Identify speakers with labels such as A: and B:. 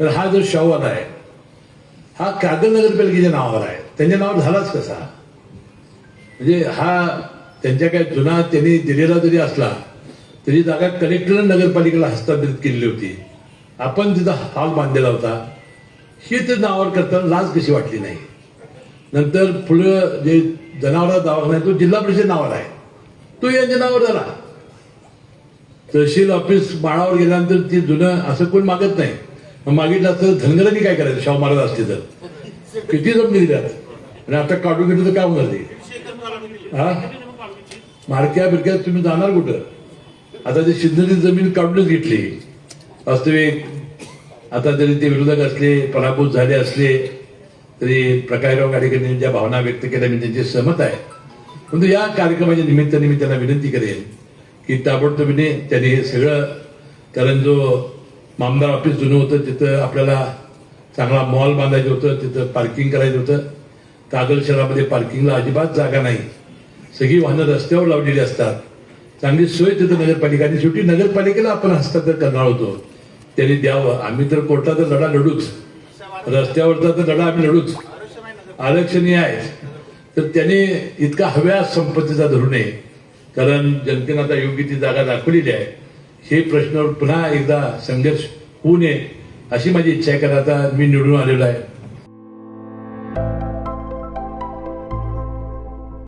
A: तर हा जो शौवत आहे हा कागल नगरपालिकेच्या नावावर आहे. त्यांच्या नावावर झालाच कसा? म्हणजे हा त्यांच्या काय जुना त्यांनी दिलेला जरी असला तरी जागा कलेक्टर नगरपालिकेला हस्तांतरित केलेली होती. आपण तिथं हॉल बांधलेला होता. ही ते नावावर करताना लाज कशी वाटली नाही. नंतर पुढं जे जनावरा दवाखाना आहे तो जिल्हा परिषद नावावर आहे. तो यांच्या नावावर झाला. तहसील ऑफिस माळावर गेल्यानंतर ते जुनं असं कोण मागत नाही. मग मागितलं असतं धनगरांनी काय करायचं? शाहू महाराज असते तर. किती जमीन दिल्यात आणि आता काढून घेतलं तर काय होणार ते? हा? मारक्या बिरक्या तुम्ही जाणार कुठं? आता ते शिंदेची जमीन काढूनच घेतली. वास्तविक आता जरी ते विरोधक असले पराभूत झाले असले तरी प्रकाशराव गाडेकरांनी ज्या भावना व्यक्त केल्या मी त्यांची सहमत आहे. परंतु या कार्यक्रमाच्या निमित्ताने मी त्यांना विनंती करेन की ताबडतोबीने त्यांनी हे सगळं कारण जो मामदार ऑफिस जुनं होतं तिथं आपल्याला चांगला मॉल बांधायचं होतं तिथं पार्किंग करायचं होतं. कागल शहरामध्ये पार्किंगला अजिबात जागा नाही. सगळी वाहनं रस्त्यावर लावलेली असतात. चांगली सोय तिथं नगरपालिका शेवटी नगरपालिकेला आपण हस्तांतर करणार होतो. त्यांनी द्यावं. आम्ही तर कोर्टाचा लढा लढूच. रस्त्यावरचा तर लढा आम्ही लढूच. आरक्षणीय आहे. तर त्याने इतका हव्या संपत्तीचा धरू नये कारण जनतेनं आता योग्य ती जागा दाखवलेली आहे. हे प्रश्नावर पुन्हा एकदा संघर्ष होऊ नये अशी माझी इच्छा आहे कारण आता मी निवडून आलेलो आहे.